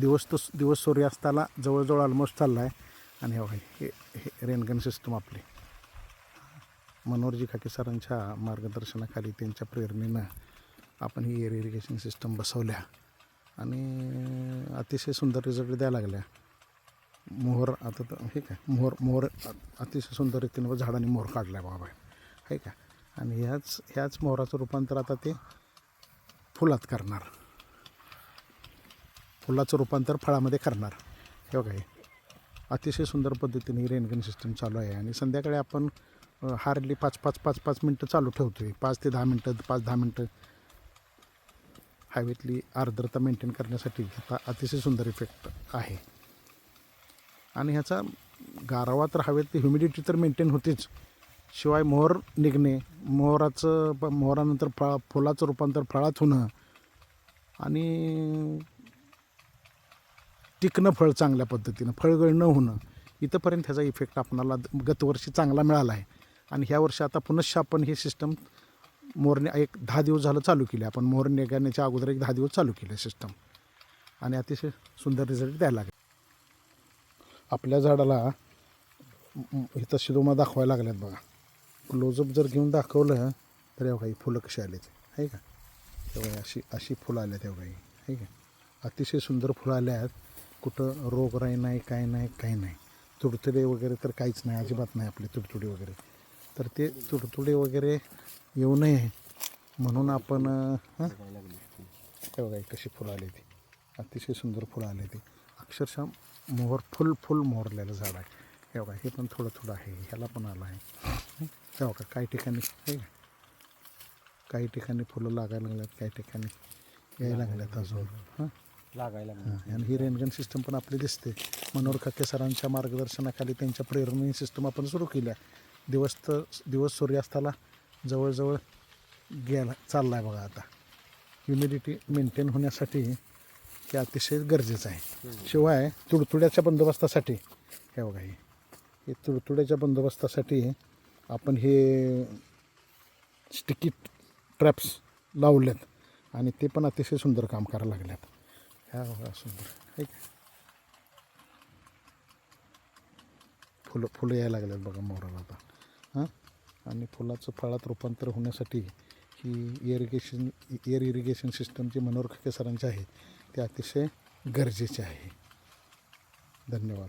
दिवस तो दिवस सूर्यास्ताला जवळजवळ ऑलमोस्ट चालला आहे आणि हे हे हे रेनगन सिस्टम आपली. मनोहरजी खाके सरांच्या मार्गदर्शनाखाली त्यांच्या प्रेरणेनं आपण ही एअर इरिगेशन सिस्टम बसवल्या. आणि अतिशय सुंदर रिझल्ट द्यायला लागल्या. मोहर आता तर हे काय? मोहर मोहर अतिशय सुंदर रीतीनं झाडांनी मोहर काढला बाबा आहे का आणि ह्याच ह्याच मोहराचं रूपांतर आता ते फुलात करणार. फुलाचं रूपांतर फळामध्ये करणार. हे बघा हे. अतिशय सुंदर पद्धतीने ही रेनगन सिस्टम चालू आहे आणि संध्याकाळी आपण हार्डली पाच पाच पाच पाच मिनटं चालू ठेवतो आहे पाच ते दहा मिनटं पाच दहा मिनटं. हायवेतली आर्द्रता मेंटेन करण्यासाठी ह्याचा अतिशय सुंदर इफेक्ट आहे. आणि ह्याचा गारवा तर हवेतली ह्युमिडिटी तर मेंटेन होतेच. शिवाय मोहर निघणे मोहराचं प- मोहरानंतर फळा फुलाचं रूपांतर फळात होणं आणि टिकणं फळ चांगल्या पद्धतीनं फळगळ न होणं इथंपर्यंत ह्याचा इफेक्ट आपणाला गतवर्षी चांगला मिळाला आहे. आणि ह्या वर्षी आता पुनश्च आपण हे सिस्टम मोरने एक दहा दिवस झालं चालू केले आपण मोरणे निघण्याच्या अगोदर एक दहा दिवस चालू केले सिस्टम आणि अतिशय सुंदर रिझल्ट द्यायला लागले. आपल्या झाडाला इथं शिरोमा दाखवायला लागल्यात बघा. क्लोजअप जर घेऊन दाखवलं तर एवढा ही फुलं कशी आलेत. आहे का? तेव्हा अशी अशी फुलं आल्या एवढा ही. आहे का? अतिशय सुंदर फुलं आल्या आहेत कुठं रोगराई नाही काय नाही काही नाही. तुडतुडे वगैरे तर काहीच नाही अजिबात नाही आपले तुडतुडे वगैरे. तर ते तुडतुडे वगैरे येऊ नये म्हणून आपण हां? बघा कशी फुलं आली ती. अतिशय सुंदर फुलं आली ती. अक्षरशः मोहर फुल फुल मोहरलेलं झाड आहे. हे बघा हे पण थोडं थोडं आहे ह्याला पण आलं आहे. हे? बघा काही ठिकाणी हे काही ठिकाणी फुलं लागायला लागल्यात काही ठिकाणी यायला लागल्यात अजून. हां? लागायला हां आणि ही रेनगन सिस्टम पण आपली दिसते. मनोहर खाके सरांच्या मार्गदर्शनाखाली त्यांच्या प्रेरणे सिस्टम आपण सुरू केल्या दिवस तर दिवस सूर्यास्ताला जवळजवळ गेला चालला आहे बघा आता. ह्युमिडिटी मेंटेन होण्यासाठी हे अतिशय गरजेचं आहे. शिवाय तुडतुड्याच्या बंदोबस्तासाठी हे बघा हे. हे तुडतुड्याच्या बंदोबस्तासाठी आपण हे स्टिकी ट्रॅप्स लावल्यात आणि ते पण अतिशय सुंदर काम करायला लागल्यात ह्या बघा सुंदर आहे का फुलं फुलं यायला लागल्यात बघा मोराला आता. हां? आणि फुलाचं फळात रूपांतर होण्यासाठी ही इरिगेशन एअर इरिगेशन सिस्टम जी मनोहर खके सरांची आहे ते अतिशय गरजेचे आहे. धन्यवाद.